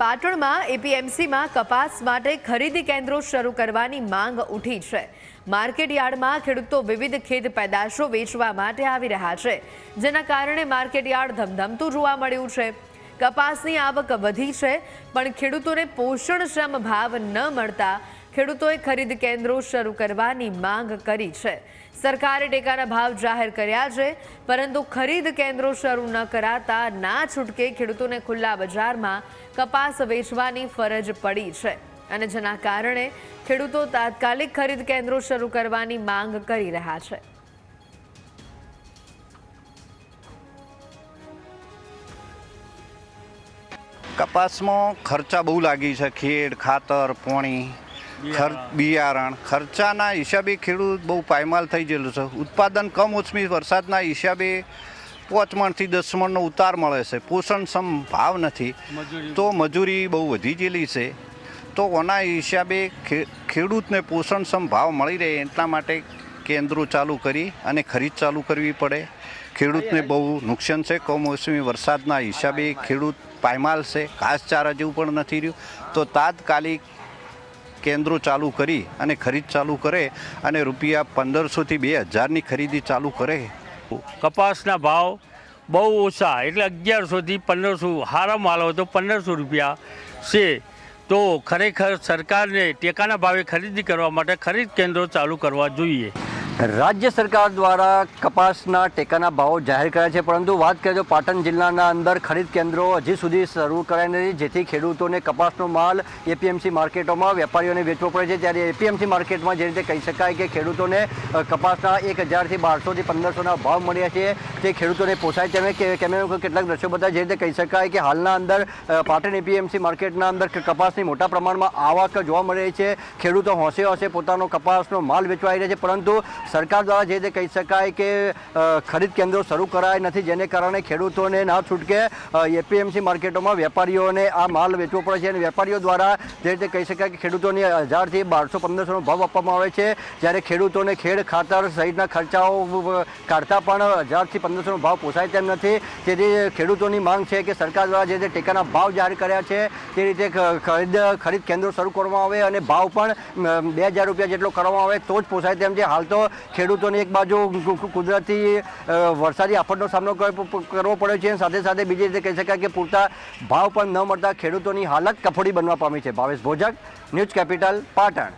પાટણમાં એપીએમસીમાં કપાસ માટે ખરીદી કેન્દ્રો શરૂ કરવાની માંગ ઉઠી છે. માર્કેટ યાર્ડમાં ખેડૂતો વિવિધ ખેત પેદાશો વેચવા માટે આવી રહ્યા છે, જેના કારણે માર્કેટ યાર્ડ ધમધમતું જોવા મળ્યું છે. કપાસની આવક વધી છે, પણ ખેડૂતોને પોષણક્ષમ ભાવ ન મળતા ખેડૂતોએ ખરીદ કેન્દ્રો શરૂ કરવાની માંગ કરી છે. સરકારે ટેકાના ભાવ જાહેર કર્યા છે, પરંતુ ખરીદ કેન્દ્રો શરૂ ન કરાતા ના છૂટકે ખેડૂતોને ખુલ્લા બજારમાં કપાસ વેચવાની ફરજ પડી છે. અને જેના કારણે ખેડૂતો તાત્કાલિક ખરીદ કેન્દ્રો શરૂ કરવાની માંગ કરી રહ્યા છે. કપાસમાં ખર્ચા બહુ લાગી છે. ખેડ, ખાતર, પોણી ખર્ચ બિયારણ. ખર્ચાના હિસાબે ખેડૂત બહુ પાયમાલ થઈ ગયેલું છે. ઉત્પાદન કમોસમી વરસાદના હિસાબે પાંચ મણથી દસ મણનો ઉતાર મળે છે. પોષણક્ષમ ભાવ નથી. તો મજૂરી બહુ વધી ગયેલી છે. તો ઓના હિસાબે ખેડૂતને પોષણક્ષમ ભાવ મળી રહે એટલા માટે કેન્દ્રો ચાલુ કરી અને ખરીદ ચાલુ કરવી પડે. ખેડૂતને બહુ નુકસાન છે. કમોસમી વરસાદના હિસાબે ખેડૂત પાયમાલ છે. ઘાસચારા જેવું પણ નથી રહ્યું. તો તાત્કાલિક કેન્દ્રો ચાલુ કરી અને ખરીદ ચાલુ કરે અને રૂપિયા પંદરસોથી બે હજારની ખરીદી ચાલુ કરે. કપાસના ભાવ બહુ ઓછા, એટલે અગિયારસોથી પંદરસો હારા માલ હોય તો પંદરસો રૂપિયા છે. તો ખરેખર સરકારને ટેકાના ભાવે ખરીદી કરવા માટે ખરીદ કેન્દ્રો ચાલુ કરવા જોઈએ. રાજ્ય સરકાર દ્વારા કપાસના ટેકાના ભાવો જાહેર કર્યા છે, પરંતુ વાત કરીએ તો પાટણ જિલ્લાના અંદર ખરીદ કેન્દ્રો હજી સુધી શરૂ કરાઈ નથી, જેથી ખેડૂતોને કપાસનો માલ એપીએમસી માર્કેટોમાં વેપારીઓને વેચવો પડે છે. ત્યારે એપીએમસી માર્કેટમાં જે રીતે કહી શકાય કે ખેડૂતોને કપાસના એક હજારથી બારસોથી પંદરસોના ભાવ મળ્યા છે, તે ખેડૂતોને પોસાય તેમ કેમેરા કેટલાક દ્રશ્યો બધા જે રીતે કહી શકાય કે હાલના અંદર પાટણ એપીએમસી માર્કેટના અંદર કપાસની મોટા પ્રમાણમાં આવક જોવા મળી છે. ખેડૂતો હોંશે હોંશે પોતાનો કપાસનો માલ વેચવા આવી રહ્યા છે, પરંતુ સરકાર દ્વારા જે રીતે કહી શકાય કે ખરીદ કેન્દ્રો શરૂ કરાય નથી, જેને કારણે ખેડૂતોને ના છૂટકે એપીએમસી માર્કેટોમાં વેપારીઓને આ માલ વેચવો પડે છે અને વેપારીઓ દ્વારા જે રીતે કહી શકાય કે ખેડૂતોને હજારથી બારસો, પંદરસોનો ભાવ આપવામાં આવે છે. જ્યારે ખેડૂતોને ખેડ, ખાતર સહિતના ખર્ચાઓ કાઢતા પણ હજારથી પંદરસોનો ભાવ પોસાય તેમ નથી. તેથી ખેડૂતોની માંગ છે કે સરકાર દ્વારા જે રીતે ટેકાના ભાવ જાહેર કર્યા છે, તે રીતે ખરીદ ખરીદ કેન્દ્રો શરૂ કરવામાં આવે અને ભાવ પણ બે હજાર રૂપિયા જેટલો કરવામાં આવે તો જ પોસાય તેમ છે. હાલ તો ખેડૂતોને એક બાજુ કુદરતી વરસાદી આફતનો સામનો કર- કરવો પડ્યો છે. સાથે સાથે બીજી રીતે કહી શકાય કે પૂરતા ભાવ પણ ન મળતા ખેડૂતોની હાલત કફોડી બનવા પામી છે. Bhavesh Bhojak, news capital, Patan.